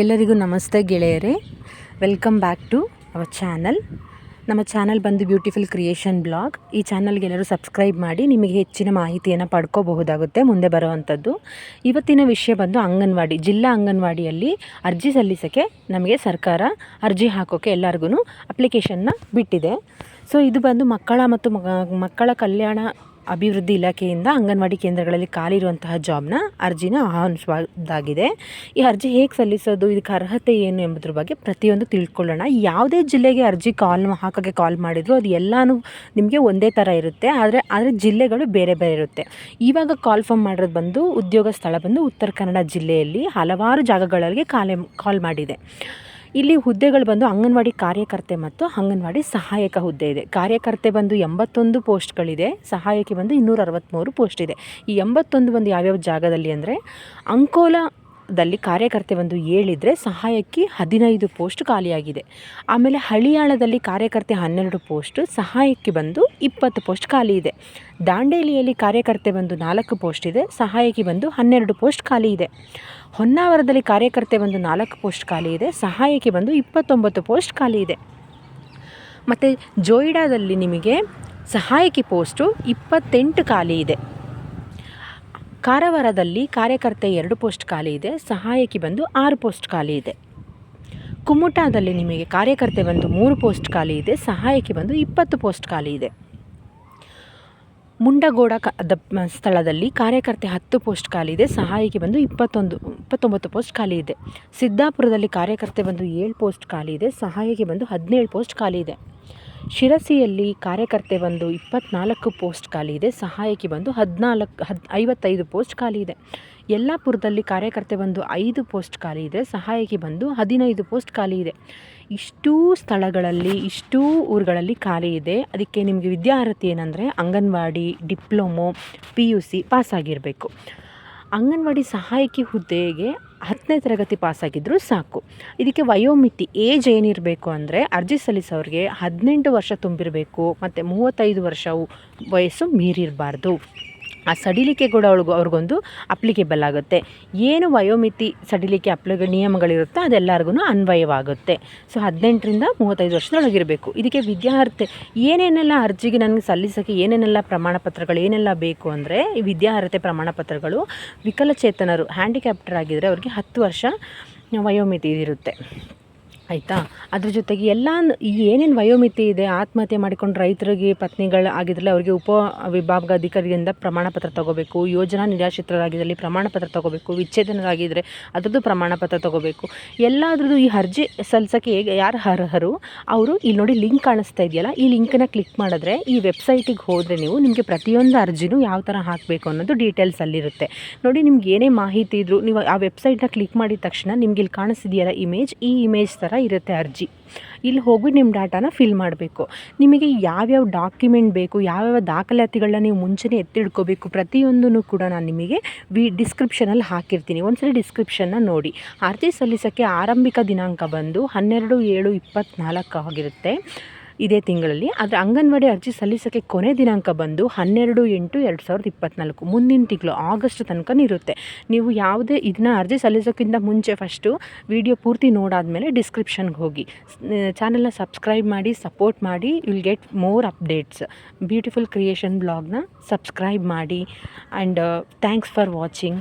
ಎಲ್ಲರಿಗೂ ನಮಸ್ತೆ ಗೆಳೆಯರೇ. Welcome back to our channel ನಮ್ಮ ಚಾನಲ್ ಬಂದು ಬ್ಯೂಟಿಫುಲ್ ಕ್ರಿಯೇಷನ್ ಬ್ಲಾಗ್ ಈ ಚಾನಲ್ಗೆ ಎಲ್ಲರೂ ಸಬ್ಸ್ಕ್ರೈಬ್ ಮಾಡಿ ನಿಮಗೆ ಹೆಚ್ಚಿನ ಮಾಹಿತಿಯನ್ನು ಪಡ್ಕೋಬಹುದಾಗುತ್ತೆ ಮುಂದೆ ಬರುವಂಥದ್ದು. ಇವತ್ತಿನ ವಿಷಯ ಬಂದು ಅಂಗನವಾಡಿ, ಜಿಲ್ಲಾ ಅಂಗನವಾಡಿಯಲ್ಲಿ ಅರ್ಜಿ ಸಲ್ಲಿಸೋಕ್ಕೆ ನಮಗೆ ಸರ್ಕಾರ ಅರ್ಜಿ ಹಾಕೋಕ್ಕೆ ಎಲ್ಲರಿಗೂ ಅಪ್ಲಿಕೇಶನ್ನ ಬಿಟ್ಟಿದೆ. ಸೊ ಇದು ಬಂದು ಮಕ್ಕಳ ಮತ್ತು ಮಕ್ಕಳ ಕಲ್ಯಾಣ ಅಭಿವೃದ್ಧಿ ಇಲಾಖೆಯಿಂದ ಅಂಗನವಾಡಿ ಕೇಂದ್ರಗಳಲ್ಲಿ ಖಾಲಿ ಇರುವಂತಹ ಜಾಬ್ನ ಅರ್ಜಿನ ಆಹ್ವಾನಿಸಬಹುದಾಗಿದೆ ಈ ಅರ್ಜಿ ಹೇಗೆ ಸಲ್ಲಿಸೋದು, ಇದಕ್ಕೆ ಅರ್ಹತೆ ಏನು ಎಂಬುದ್ರ ಬಗ್ಗೆ ಪ್ರತಿಯೊಂದು ತಿಳ್ಕೊಳ್ಳೋಣ. ಯಾವುದೇ ಜಿಲ್ಲೆಗೆ ಅರ್ಜಿ ಕಾಲ್ ಹಾಕೋಕ್ಕೆ ಕಾಲ್ ಮಾಡಿದ್ರು ಅದು ಎಲ್ಲಾನು ನಿಮಗೆ ಒಂದೇ ಥರ ಇರುತ್ತೆ. ಆದರೆ ಆದರೆ ಜಿಲ್ಲೆಗಳು ಬೇರೆ ಬೇರೆ ಇರುತ್ತೆ. ಇವಾಗ ಕಾಲ್ ಫಾರ್ಮ್ ಮಾಡಿರೋದು ಬಂದು, ಉದ್ಯೋಗ ಸ್ಥಳ ಬಂದು ಉತ್ತರ ಕನ್ನಡ ಜಿಲ್ಲೆಯಲ್ಲಿ ಹಲವಾರು ಜಾಗಗಳಲ್ಲಿ ಕಾಲೆ, ಕಾಲ್ ಮಾಡಿದೆ. ಇಲ್ಲಿ ಹುದ್ದೆಗಳು ಬಂದು ಅಂಗನವಾಡಿ ಕಾರ್ಯಕರ್ತೆ ಮತ್ತು ಅಂಗನವಾಡಿ ಸಹಾಯಕ ಹುದ್ದೆ ಇದೆ. ಕಾರ್ಯಕರ್ತೆ ಬಂದು ಎಂಬತ್ತೊಂದು ಪೋಸ್ಟ್ಗಳಿದೆ. ಸಹಾಯಕಿ ಬಂದು ಇನ್ನೂರ ಅರವತ್ತ್ಮೂರು ಪೋಸ್ಟ್ ಇದೆ ಈ ಎಂಬತ್ತೊಂದು ಬಂದು ಯಾವ್ಯಾವ ಜಾಗದಲ್ಲಿ ಅಂದರೆ ಅಂಕೋಲಾ ದಲ್ಲಿ ಕಾರ್ಯಕರ್ತೆ ಒಂದು ಹೇಳಿದರೆ ಸಹಾಯಕಿ ಹದಿನೈದು ಪೋಸ್ಟ್ ಖಾಲಿಯಾಗಿದೆ. ಆಮೇಲೆ ಹಳಿಯಾಳದಲ್ಲಿ ಕಾರ್ಯಕರ್ತೆ ಹನ್ನೆರಡು ಪೋಸ್ಟ್ ಸಹಾಯಕಿ ಬಂದು ಇಪ್ಪತ್ತು ಪೋಸ್ಟ್ ಖಾಲಿ ಇದೆ. ದಾಂಡೇಲಿಯಲ್ಲಿ ಕಾರ್ಯಕರ್ತೆ ಬಂದು ನಾಲ್ಕು ಪೋಸ್ಟ್ ಇದೆ ಸಹಾಯಕಿ ಬಂದು ಹನ್ನೆರಡು ಪೋಸ್ಟ್ ಖಾಲಿ ಇದೆ. ಹೊನ್ನಾವರದಲ್ಲಿ ಕಾರ್ಯಕರ್ತೆ ಬಂದು ನಾಲ್ಕು ಪೋಸ್ಟ್ ಖಾಲಿ ಇದೆ ಸಹಾಯಕಿ ಬಂದು ಇಪ್ಪತ್ತೊಂಬತ್ತು ಪೋಸ್ಟ್ ಖಾಲಿ ಇದೆ. ಮತ್ತು ಜೋಯಿಡಾದಲ್ಲಿ ನಿಮಗೆ ಸಹಾಯಕಿ ಪೋಸ್ಟು ಇಪ್ಪತ್ತೆಂಟು ಖಾಲಿ ಇದೆ. ಕಾರವಾರದಲ್ಲಿ ಕಾರ್ಯಕರ್ತೆ ಎರಡು ಪೋಸ್ಟ್ ಖಾಲಿ ಇದೆ, ಸಹಾಯಕಿ ಬಂದು ಆರು ಪೋಸ್ಟ್ ಖಾಲಿ ಇದೆ. ಕುಮುಟಾದಲ್ಲಿ ನಿಮಗೆ ಕಾರ್ಯಕರ್ತೆ ಬಂದು ಮೂರು ಪೋಸ್ಟ್ ಖಾಲಿ ಇದೆ, ಸಹಾಯಕಿ ಬಂದು ಇಪ್ಪತ್ತು ಪೋಸ್ಟ್ ಖಾಲಿ ಇದೆ. ಮುಂಡಗೋಡ ಕ, ದ ಸ್ಥಳದಲ್ಲಿ ಕಾರ್ಯಕರ್ತೆ ಹತ್ತು ಪೋಸ್ಟ್ ಖಾಲಿ ಇದೆ, ಸಹಾಯಕಿ ಬಂದು ಇಪ್ಪತ್ತೊಂದು, ಇಪ್ಪತ್ತೊಂಬತ್ತು ಪೋಸ್ಟ್ ಖಾಲಿ ಇದೆ. ಸಿದ್ದಾಪುರದಲ್ಲಿ ಕಾರ್ಯಕರ್ತೆ ಬಂದು ಏಳು ಪೋಸ್ಟ್ ಖಾಲಿ ಇದೆ, ಸಹಾಯಕಿ ಬಂದು ಹದಿನೇಳು ಪೋಸ್ಟ್ ಖಾಲಿ ಇದೆ. ಶಿರಸಿಯಲ್ಲಿ ಕಾರ್ಯಕರ್ತೆ ಬಂದು ಇಪ್ಪತ್ನಾಲ್ಕು ಪೋಸ್ಟ್ ಖಾಲಿ ಇದೆ, ಸಹಾಯಕಿ ಬಂದು ಹದಿನಾಲ್ಕು, ಹದ್, ಐವತ್ತೈದು ಪೋಸ್ಟ್ ಖಾಲಿ ಇದೆ. ಯಲ್ಲಾಪುರದಲ್ಲಿ ಕಾರ್ಯಕರ್ತೆ ಬಂದು ಐದು ಪೋಸ್ಟ್ ಖಾಲಿ ಇದೆ, ಸಹಾಯಕಿ ಬಂದು ಹದಿನೈದು ಪೋಸ್ಟ್ ಖಾಲಿ ಇದೆ. ಇಷ್ಟೂ ಸ್ಥಳಗಳಲ್ಲಿ, ಇಷ್ಟೂ ಊರುಗಳಲ್ಲಿ ಖಾಲಿ ಇದೆ. ಅದಕ್ಕೆ ನಿಮಗೆ ವಿದ್ಯಾರ್ಹತೆ ಏನಂದರೆ anganwadi, diploma, P U C ಪಾಸಾಗಿರಬೇಕು. Anganwadi ಸಹಾಯಕಿ ಹುದ್ದೆಗೆ ಹತ್ತನೇ ತರಗತಿ ಪಾಸಾಗಿದ್ದರೂ ಸಾಕು. ಇದಕ್ಕೆ ವಯೋಮಿತಿ ಏಜ್ ಏನಿರಬೇಕು ಅಂದರೆ ಅರ್ಜಿ ಸಲ್ಲಿಸೋರಿಗೆ ಹದಿನೆಂಟು ವರ್ಷ ತುಂಬಿರಬೇಕು, ಮತ್ತು ಮೂವತ್ತೈದು ವರ್ಷವು ವಯಸ್ಸು ಮೀರಿರಬಾರ್ದು. ಆ ಸಡಿಲಿಕೆ ಕೂಡ ಅವಳಿಗೂ ಅವ್ರಿಗೊಂದು ಅಪ್ಲಿಕೇಬಲ್ ಆಗುತ್ತೆ. ಏನು ವಯೋಮಿತಿ ಸಡಿಲಿಕೆ ಅಪ್ಲಿಕ ನಿಯಮಗಳಿರುತ್ತೋ ಅದೆಲ್ಲರಿಗೂ ಅನ್ವಯವಾಗುತ್ತೆ. ಸೊ ಹದಿನೆಂಟರಿಂದ ಮೂವತ್ತೈದು ವರ್ಷದೊಳಗಿರಬೇಕು. ಇದಕ್ಕೆ ವಿದ್ಯಾರ್ಥಿ ಏನೇನೆಲ್ಲ ಅರ್ಜಿಗೆ ನನಗೆ ಸಲ್ಲಿಸೋಕ್ಕೆ ಏನೇನೆಲ್ಲ ಪ್ರಮಾಣ ಪತ್ರಗಳು ಏನೆಲ್ಲ ಬೇಕು ಅಂದರೆ ಈ ವಿದ್ಯಾರ್ಹತೆ ಪ್ರಮಾಣ ಪತ್ರಗಳು ವಿಕಲಚೇತನರು ಹ್ಯಾಂಡಿಕ್ಯಾಪ್ಟರ್ ಆಗಿದ್ದರೆ ಅವ್ರಿಗೆ ಹತ್ತು ವರ್ಷ ವಯೋಮಿತಿ ಇರುತ್ತೆ. ಆಯಿತಾ? ಅದ್ರ ಜೊತೆಗೆ ಎಲ್ಲ ಏನೇನು ವಯೋಮಿತಿ ಇದೆ, ಆತ್ಮಹತ್ಯೆ ಮಾಡಿಕೊಂಡು ರೈತರಿಗೆ, ಪತ್ನಿಗಳು ಆಗಿದ್ರೆ ಅವರಿಗೆ ಉಪ ವಿಭಾಗ ಅಧಿಕಾರಿಯಿಂದ ಪ್ರಮಾಣ ಪತ್ರ ತೊಗೋಬೇಕು, ಯೋಜನಾ ನಿರಾಶ್ರಿತರಾಗಿದ್ದಲ್ಲಿ ಪ್ರಮಾಣ ಪತ್ರ ತೊಗೋಬೇಕು ವಿಚ್ಛೇದನರಾಗಿದ್ದರೆ ಅದರದ್ದು ಪ್ರಮಾಣ ಪತ್ರ ತೊಗೋಬೇಕು. ಎಲ್ಲದ್ರದ್ದು ಈ ಅರ್ಜಿ ಸಲ್ಲಿಸೋಕ್ಕೆ ಹೇಗೆ, ಯಾರು ಅರ್ಹರು? ಅವರು ಇಲ್ಲಿ ನೋಡಿ ಲಿಂಕ್ ಕಾಣಿಸ್ತಾ ಇದೆಯಲ್ಲ, ಈ ಲಿಂಕನ್ನು ಕ್ಲಿಕ್ ಮಾಡಿದ್ರೆ ಈ ವೆಬ್ಸೈಟಿಗೆ ಹೋದರೆ ನೀವು ನಿಮಗೆ ಪ್ರತಿಯೊಂದು ಅರ್ಜಿನೂ ಯಾವ ಥರ ಹಾಕಬೇಕು ಅನ್ನೋದು ಡೀಟೇಲ್ಸ್ ಅಲ್ಲಿರುತ್ತೆ. ನೋಡಿ ನಿಮ್ಗೆ ಏನೇ ಮಾಹಿತಿ ಇದ್ದರೂ ನೀವು ಆ ವೆಬ್ಸೈಟ್ನ ಕ್ಲಿಕ್ ಮಾಡಿದ ತಕ್ಷಣ ನಿಮ್ಗೆ ಇಲ್ಲಿ ಕಾಣಿಸ್ತಿದೆಯಲ್ಲ ಇಮೇಜ್, ಈ ಇಮೇಜ್ ಥರ ಇರುತ್ತೆ ಅರ್ಜಿ. ಇಲ್ಲಿ ಹೋಗಿ ನಿಮ್ಮ ಡಾಟಾನ ಫಿಲ್ ಮಾಡಬೇಕು. ನಿಮಗೆ ಯಾವ್ಯಾವ ಡಾಕ್ಯುಮೆಂಟ್ ಬೇಕು, ಯಾವ್ಯಾವ ದಾಖಲಾತಿಗಳನ್ನ ನೀವು ಮುಂಚೆನೇ ಎತ್ತಿಡ್ಕೋಬೇಕು ಪ್ರತಿಯೊಂದನ್ನು ಕೂಡ ನಾನು ನಿಮಗೆ ವಿ ಡಿಸ್ಕ್ರಿಪ್ಷನಲ್ಲಿ ಹಾಕಿರ್ತೀನಿ. ಒಂದ್ಸಲ ಡಿಸ್ಕ್ರಿಪ್ಷನ್ನ ನೋಡಿ. ಅರ್ಜಿ ಸಲ್ಲಿಸೋಕ್ಕೆ ಆರಂಭಿಕ ದಿನಾಂಕ ಬಂದು ಹನ್ನೆರಡು ಏಳು ಇಪ್ಪತ್ತ್ನಾಲ್ಕು ಆಗಿರುತ್ತೆ. ಇದೇ ತಿಂಗಳಲ್ಲಿ. ಆದರೆ ಅಂಗನವಾಡಿ ಅರ್ಜಿ ಸಲ್ಲಿಸೋಕ್ಕೆ ಕೊನೆ ದಿನಾಂಕ ಬಂದು ಹನ್ನೆರಡು ಎಂಟು ಎರಡು ಸಾವಿರದ ಇಪ್ಪತ್ತ್ನಾಲ್ಕು ಮುಂದಿನ ತಿಂಗಳು ಆಗಸ್ಟ್ ತನಕ ಇರುತ್ತೆ. ನೀವು ಯಾವುದೇ ಇದನ್ನ ಅರ್ಜಿ ಸಲ್ಲಿಸೋಕ್ಕಿಂತ ಮುಂಚೆ ಫಸ್ಟು ವಿಡಿಯೋ ಪೂರ್ತಿ ನೋಡಾದಮೇಲೆ ಡಿಸ್ಕ್ರಿಪ್ಷನ್ಗೆ ಹೋಗಿ. ಚಾನಲ್ನ ಸಬ್ಸ್ಕ್ರೈಬ್ ಮಾಡಿ ಸಪೋರ್ಟ್ ಮಾಡಿ will get more updates beautiful creation ಬ್ಲಾಗ್ನ subscribe ಮಾಡಿ. And thanks for watching